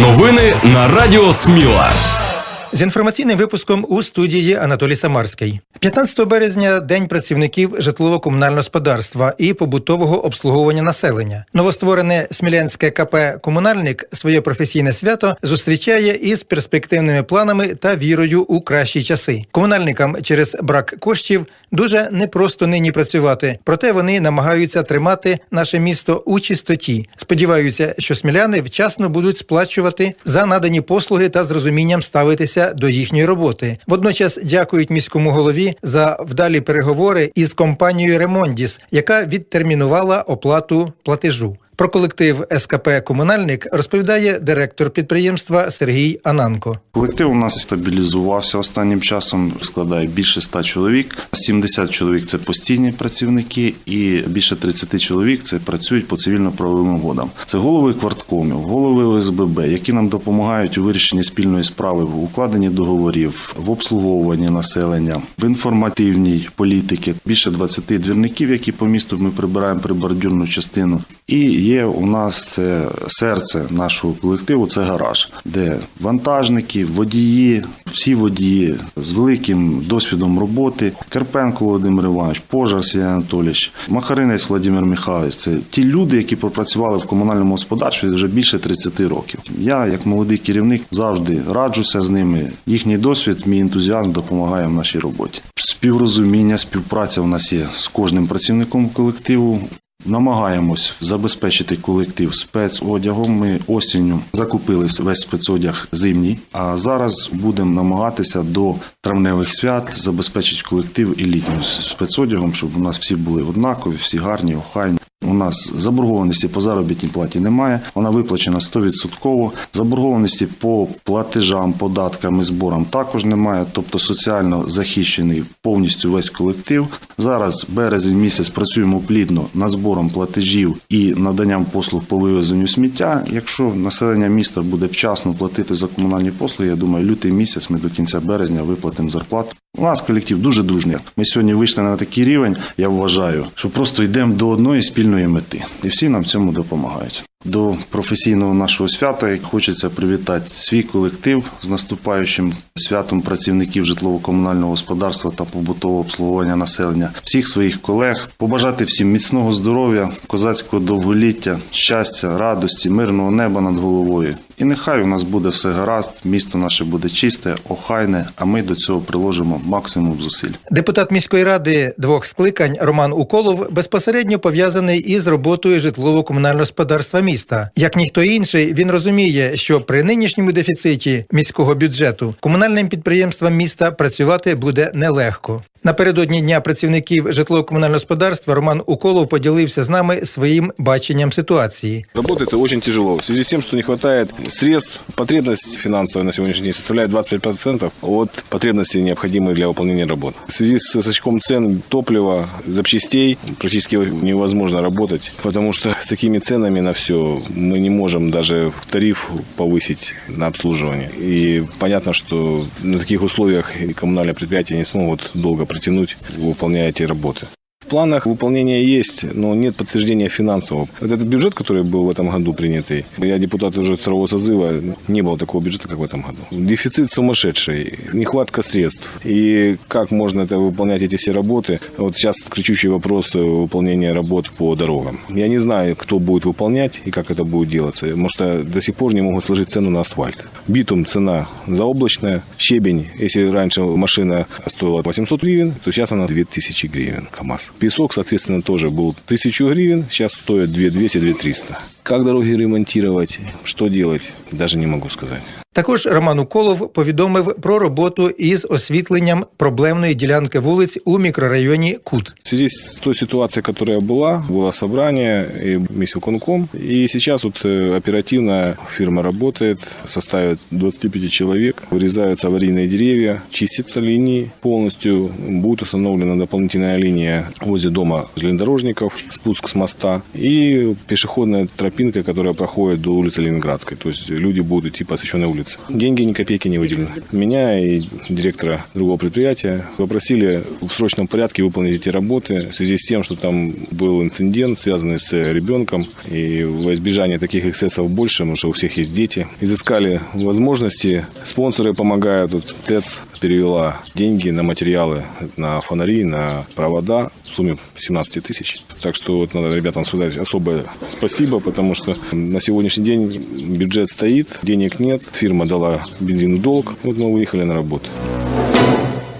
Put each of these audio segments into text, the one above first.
Новини на Радіо Сміла. З інформаційним випуском у студії Анатолій Самарський. 15 березня день працівників житлово-комунального господарства і побутового обслуговування населення. Новостворене смілянське КП Комунальник своє професійне свято зустрічає із перспективними планами та вірою у кращі часи. Комунальникам через брак коштів дуже непросто нині працювати, проте вони намагаються тримати наше місто у чистоті. Сподіваються, що сміляни вчасно будуть сплачувати за надані послуги та з розумінням ставитися до їхньої роботи. Водночас дякують міському голові за вдалі переговори із компанією Ремондіс, яка відтермінувала оплату платежу. Про колектив СКП Комунальник розповідає директор підприємства Сергій Ананко. Колектив у нас стабілізувався останнім часом, складає більше 100 чоловік. 70 чоловік це постійні працівники, і більше 30 чоловік це працюють по цивільно-правовим угодам. Це голови кварткомів, голови ОСББ, які нам допомагають у вирішенні спільної справи в укладенні договорів, в обслуговуванні населення, в інформативній політиці. Більше 20 двірників, які по місту ми прибираємо прибордюрну частину. І є у нас це серце нашого колективу, це гараж, де вантажники, водії, всі водії з великим досвідом роботи. Карпенко Володимир Іванович, Пожар Сергій Анатолійович, Махаринець Владимир Михайлович. Це ті люди, які пропрацювали в комунальному господарстві вже більше 30 років. Я, як молодий керівник, завжди раджуся з ними. Їхній досвід, мій ентузіазм допомагає в нашій роботі. Співрозуміння, співпраця у нас є з кожним працівником колективу. Намагаємось забезпечити колектив спецодягом. Ми осінню закупили весь спецодяг зимній, а зараз будемо намагатися до травневих свят забезпечити колектив і літнім спецодягом, щоб у нас всі були однакові, всі гарні, охайні. У нас заборгованості по заробітній платі немає. Вона виплачена 100%. Заборгованості по платежам, податкам і зборам також немає. Тобто соціально захищений повністю весь колектив. Зараз березень місяць працюємо плідно над збором платежів і наданням послуг по вивезенню сміття. Якщо населення міста буде вчасно платити за комунальні послуги, я думаю, лютий місяць ми до кінця березня виплатимо зарплату. У нас колектив дуже дружний. Ми сьогодні вийшли на такий рівень, я вважаю, що просто йдемо до одної спільної мети, і всі нам в цьому допомагають. До професійного нашого свята хочеться привітати свій колектив з наступаючим святом працівників житлово-комунального господарства та побутового обслуговування населення, всіх своїх колег, побажати всім міцного здоров'я, козацького довголіття, щастя, радості, мирного неба над головою. І нехай у нас буде все гаразд, місто наше буде чисте, охайне, а ми до цього приложимо максимум зусиль. Депутат міської ради двох скликань Роман Уколов безпосередньо пов'язаний із роботою житлово-комунального господарства міста. Як ніхто інший, він розуміє, що при нинішньому дефіциті міського бюджету комунальним підприємствам міста працювати буде нелегко. Напередодні дня працівників житлово-комунального господарства Роман Уколов поділився з нами своїм баченням ситуації. Работается очень тяжело. В связи с тем, что не хватает средств, потребность финансовая на сегодняшний день составляет 25% от потребностей, необходимых для выполнения работ. В связи с скачком цен топлива, запчастей практически невозможно работать, потому что с такими ценами на все мы не можем даже тариф повысить на обслуживание. И понятно, что на таких условиях и коммунальные предприятия не смогут долго протянуть, выполняя эти работы. Планах выполнения есть, но нет подтверждения финансового. Вот этот бюджет, который был в этом году принятый, я депутат уже второго созыва, не было такого бюджета, как в этом году. Дефицит сумасшедший, нехватка средств. И как можно это выполнять эти все работы? Вот сейчас кричущий вопрос выполнения работ по дорогам. Я не знаю, кто будет выполнять и как это будет делаться, что до сих пор не могут сложить цену на асфальт. Битум цена заоблачная, щебень, если раньше машина стоила 800 гривен, то сейчас она 2000 гривен КАМАЗ. Песок, соответственно, тоже был 1000 гривен, сейчас стоит 2200-2300. Как дороги ремонтировать, что делать, даже не могу сказать. Також Роман Уколов повідомив про роботу із освітленням проблемної ділянки вулиць у мікрорайоні Кут. В связи с той ситуацией, которая была, было собрание и Мисюконком. И сейчас вот э, оперативно фирма работает, составит 25 человек, вырезаются аварийные деревья, чистятся линии полностью, будет установлена дополнительная линия возле дома железнодорожников, спуск с моста и пешеходная тропинка тропинкой, которая проходит до улицы Ленинградской. То есть люди будут идти по освещенной улице. Деньги ни копейки не выделены. Меня и директора другого предприятия попросили в срочном порядке выполнить эти работы в связи с тем, что там был инцидент, связанный с ребенком. И во избежание таких эксцессов больше, потому что у всех есть дети. Изыскали возможности. Спонсоры помогают. Вот ТЭЦ перевела деньги на материалы, на фонари, на провода в сумме 17 тысяч. Так что вот надо ребятам сказать особое спасибо, потому что на сегодняшний день бюджет стоит, денег нет. Фирма дала бензин в долг. Вот мы выехали на работу.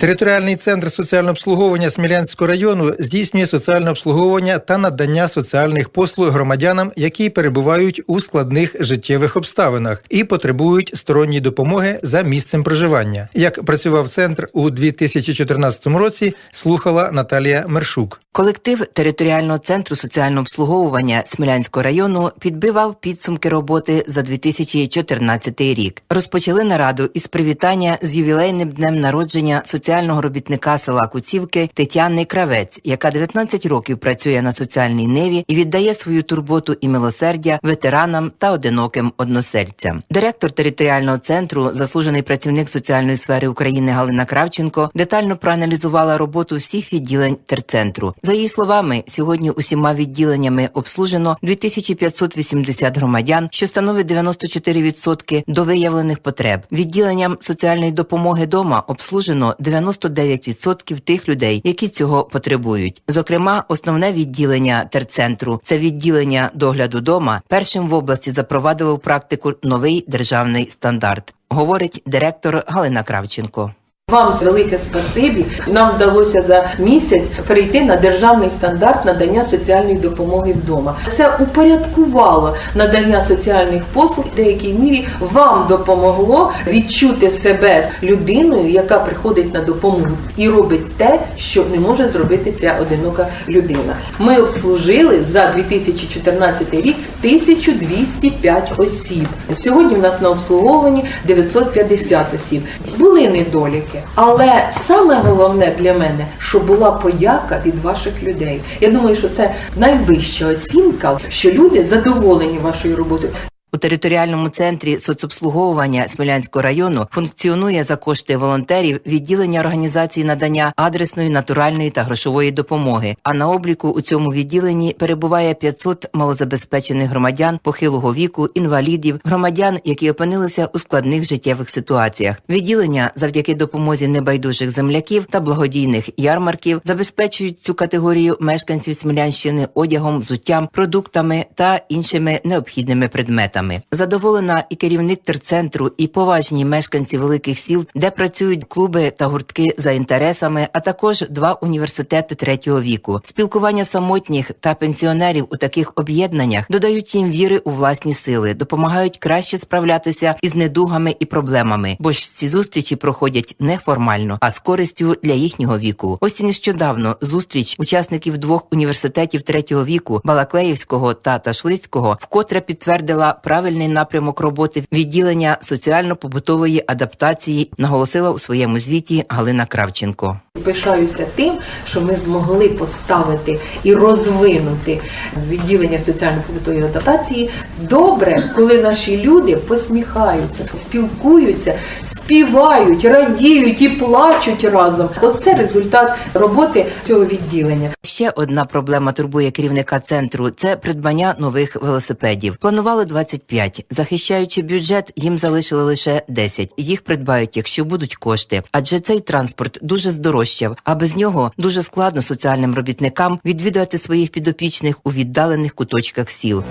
Територіальний центр соціального обслуговування Смілянського району здійснює соціальне обслуговування та надання соціальних послуг громадянам, які перебувають у складних життєвих обставинах і потребують сторонньої допомоги за місцем проживання. Як працював центр у 2014 році, слухала Наталія Мершук. Колектив територіального центру соціального обслуговування Смілянського району підбивав підсумки роботи за 2014 рік. Розпочали нараду із привітання з ювілейним днем народження соціального робітника села Куцівки Тетяни Кравець, яка 19 років працює на соціальній ниві і віддає свою турботу і милосердя ветеранам та одиноким односельцям. Директор територіального центру, заслужений працівник соціальної сфери України Галина Кравченко, детально проаналізувала роботу всіх відділень терцентру. За її словами, сьогодні усіма відділеннями обслужено 2580 громадян, що становить 94% до виявлених потреб. Відділенням соціальної допомоги дома обслужено 99% тих людей, які цього потребують. Зокрема, основне відділення терцентру це відділення догляду дома. Першим в області запровадило в практику новий державний стандарт, говорить директор Галина Кравченко. Вам велике спасибі. Нам вдалося за місяць перейти на державний стандарт надання соціальної допомоги вдома. Це упорядкувало надання соціальних послуг в деякій мірі вам допомогло відчути себе людиною, яка приходить на допомогу і робить те, що не може зробити ця одинока людина. Ми обслужили за 2014 рік 1205 осіб. Сьогодні в нас на обслуговуванні 950 осіб. Були недоліки, але саме головне для мене, що була подяка від ваших людей. Я думаю, що це найвища оцінка, що люди задоволені вашою роботою. У територіальному центрі соцобслуговування Смілянського району функціонує за кошти волонтерів відділення організації надання адресної, натуральної та грошової допомоги. А на обліку у цьому відділенні перебуває 500 малозабезпечених громадян похилого віку, інвалідів, громадян, які опинилися у складних життєвих ситуаціях. Відділення завдяки допомозі небайдужих земляків та благодійних ярмарків забезпечують цю категорію мешканців Смілянщини одягом, взуттям, продуктами та іншими необхідними предметами. Задоволена і керівник терцентру, і поважні мешканці великих сіл, де працюють клуби та гуртки за інтересами, а також два університети третього віку. Спілкування самотніх та пенсіонерів у таких об'єднаннях додають їм віри у власні сили, допомагають краще справлятися із недугами і проблемами, бо ж ці зустрічі проходять не формально, а з користю для їхнього віку. Ось і нещодавно зустріч учасників двох університетів третього віку Балаклеївського та Ташлицького вкотре підтвердила правильний напрямок роботи відділення соціально-побутової адаптації, наголосила у своєму звіті Галина Кравченко. Пишаюся тим, що ми змогли поставити і розвинути відділення соціально-побутової адаптації добре, коли наші люди посміхаються, спілкуються, співають, радіють і плачуть разом. Оце результат роботи цього відділення. Ще одна проблема турбує керівника центру це придбання нових велосипедів. Планували 25. Захищаючи бюджет, їм залишили лише 10. Їх придбають, якщо будуть кошти. Адже цей транспорт дуже здорожчав, а без нього дуже складно соціальним робітникам відвідувати своїх підопічних у віддалених куточках сіл.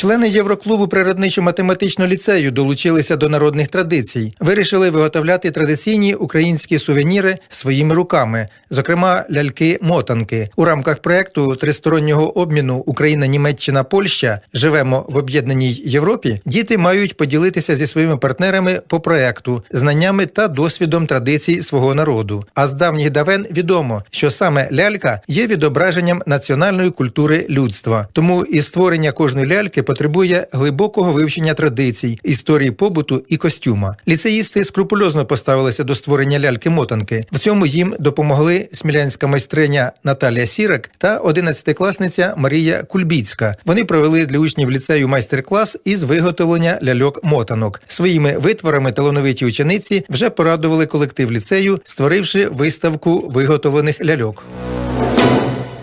Члени Євроклубу природничо-математичного ліцею долучилися до народних традицій. Вирішили виготовляти традиційні українські сувеніри своїми руками, зокрема ляльки-мотанки. У рамках проекту тристороннього обміну Україна, Німеччина, Польща живемо в об'єднаній Європі. Діти мають поділитися зі своїми партнерами по проекту, знаннями та досвідом традицій свого народу. А з давніх давен відомо, що саме лялька є відображенням національної культури людства. Тому і створення кожної ляльки потребує глибокого вивчення традицій, історії побуту і костюма. Ліцеїсти скрупульозно поставилися до створення ляльки-мотанки. В цьому їм допомогли смілянська майстриня Наталія Сірак та одинадцятикласниця Марія Кульбіцька. Вони провели для учнів ліцею майстер-клас із виготовлення ляльок-мотанок. Своїми витворами талановиті учениці вже порадували колектив ліцею, створивши виставку виготовлених ляльок.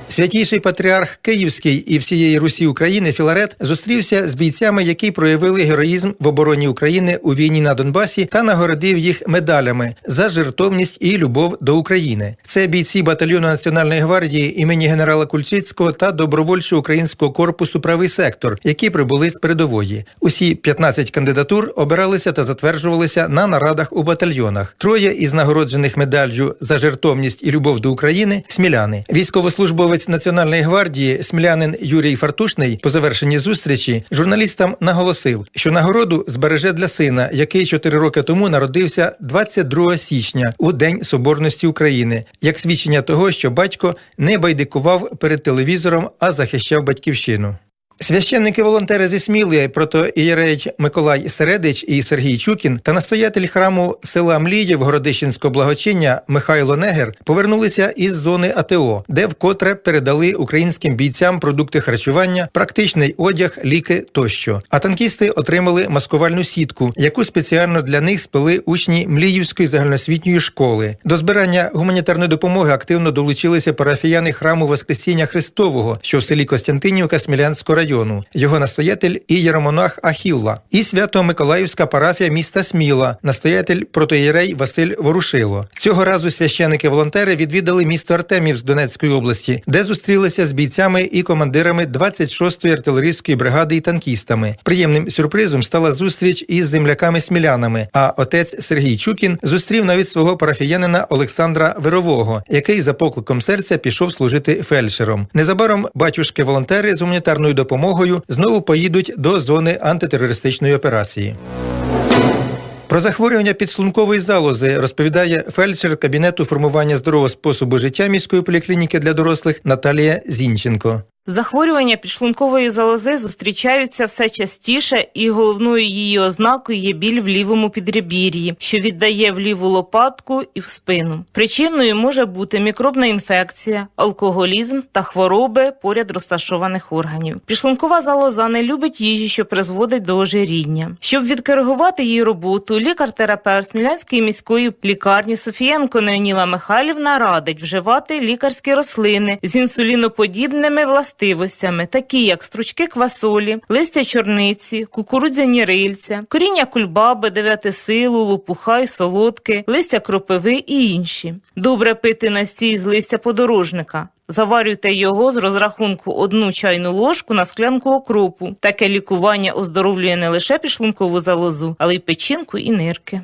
Святійший патріарх Київський і всієї Русі України Філарет зустрівся з бійцями, які проявили героїзм в обороні України у війні на Донбасі та нагородив їх медалями за жертовність і любов до України. Це бійці батальйону Національної гвардії імені генерала Кульчицького та добровольчого українського корпусу Правий сектор, які прибули з передової. Усі 15 кандидатур обиралися та затверджувалися на нарадах у батальйонах. Троє із нагороджених медаллю за жертовність і любов до України сміляни. Військовослужбовець Національної гвардії смілянин Юрій Фартушний по завершенні зустрічі журналістам наголосив, що нагороду збереже для сина, який чотири роки тому народився 22 січня у День Соборності України, як свідчення того, що батько не байдикував перед телевізором, а захищав батьківщину. Священники-волонтери зі Сміли, протоієреїч Миколай Середич і Сергій Чукін та настоятель храму села Мліїв Городищенського благочиння Михайло Негер повернулися із зони АТО, де вкотре передали українським бійцям продукти харчування, практичний одяг, ліки тощо. А танкісти отримали маскувальну сітку, яку спеціально для них спили учні Мліївської загальноосвітньої школи. До збирання гуманітарної допомоги активно долучилися парафіяни храму Воскресіння Христового, що в селі Костянтинівка Смілянського району. Його настоятель і єромонах Ахілла, і свято-миколаївська парафія міста Сміла, настоятель протоєрей Василь Ворушило. Цього разу священики-волонтери відвідали місто Артемів з Донецької області, де зустрілися з бійцями і командирами 26-ї артилерійської бригади і танкістами. Приємним сюрпризом стала зустріч із земляками-смілянами. А отець Сергій Чукін зустрів навіть свого парафіянина Олександра Вирового, який за покликом серця пішов служити фельдшером. Незабаром батюшки-волонтери з гуманітарною допомогою знову поїдуть до зони антитерористичної операції. Про захворювання підшлункової залози розповідає фельдшер кабінету формування здорового способу життя міської поліклініки для дорослих Наталія Зінченко. Захворювання підшлункової залози зустрічаються все частіше, і головною її ознакою є біль в лівому підребір'ї, що віддає в ліву лопатку і в спину. Причиною може бути мікробна інфекція, алкоголізм та хвороби поряд розташованих органів. Підшлункова залоза не любить їжі, що призводить до ожиріння. Щоб відкоригувати її роботу, лікар-терапевт Смілянської міської лікарні Софієнко Неоніла Михайлівна радить вживати лікарські рослини з інсуліноподібними властивостями властивостями, такі як стручки квасолі, листя чорниці, кукурудзяні рильця, коріння кульбаби, дев'ятисилу, лопуха й солодки, листя кропиви і інші. Добре пити настій з листя подорожника. Заварюйте його з розрахунку одну чайну ложку на склянку окропу. Таке лікування оздоровлює не лише підшлункову залозу, але й печінку і нирки.